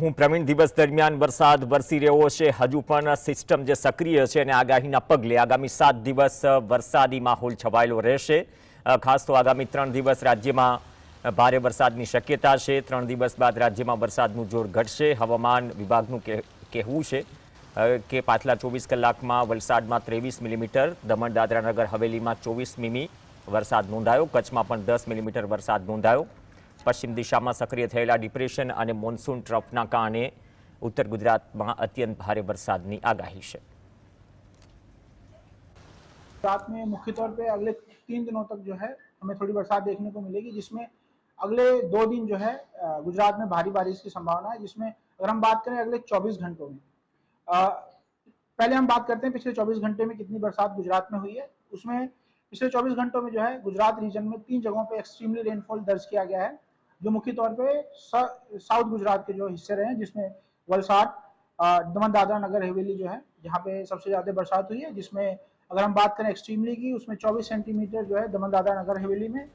હું પ્રવીણ, દિવસ દરમિયાન વરસાદ વરસી રહ્યો છે. હજુ પણ સિસ્ટમ જે સક્રિય છે અને આગાહીના પગલે આગામી સાત દિવસ વરસાદી માહોલ છવાયેલો રહેશે. ખાસ તો આગામી ત્રણ દિવસ રાજ્યમાં ભારે વરસાદની શક્યતા છે. ત્રણ દિવસ બાદ રાજ્યમાં વરસાદનું જોર ઘટશે. હવામાન વિભાગનું કહેવું છે કે પાછલા ચોવીસ કલાકમાં વલસાડમાં ત્રેવીસ મિલીમીટર, દમણ, દાદરા નગર, હવેલીમાં ચોવીસ મીમી વરસાદ નોંધાયો. કચ્છમાં પણ દસ મિલીમીટર વરસાદ નોંધાયો. પશ્ચિમ દિશામાં સક્રિય થયેલા ડિપ્રેશન અને મોન્સૂન ટ્રફના કારણે ઉત્તર ગુજરાતમાં અત્યંત ભારે વરસાદની આગાહી છે रात में मुख्य तौर पे अगले तीन दिनों तक जो है हमें थोड़ी बरसात देखने को मिलेगी जिसमें अगले दो दिन जो है अ, गुजरात में भारी बारिश की संभावना है जिसमें अगर हम बात करें अगले 24 घंटों में अ, पहले हम बात करते हैं पिछले 24 घंटे में कितनी बरसात गुजरात में हुई है उसमें पिछले 24 घंटों में जो है गुजरात रीजन में तीन जगहों पे एक्सट्रीमली रेनफॉल दर्ज किया गया है जो मुख्य तौर पे साउथ गुजरात के जो हिस्से रहे हैं, जिसमें वलसाड दमन दादरा नगर हवेली जो है, जहाँ पे सबसे ज़्यादा बरसात हुई है, जिसमें अगर हम बात करें एक्सट्रीमली की, उसमें 24 सेंटीमीटर जो है दमन दादरा नगर हवेली में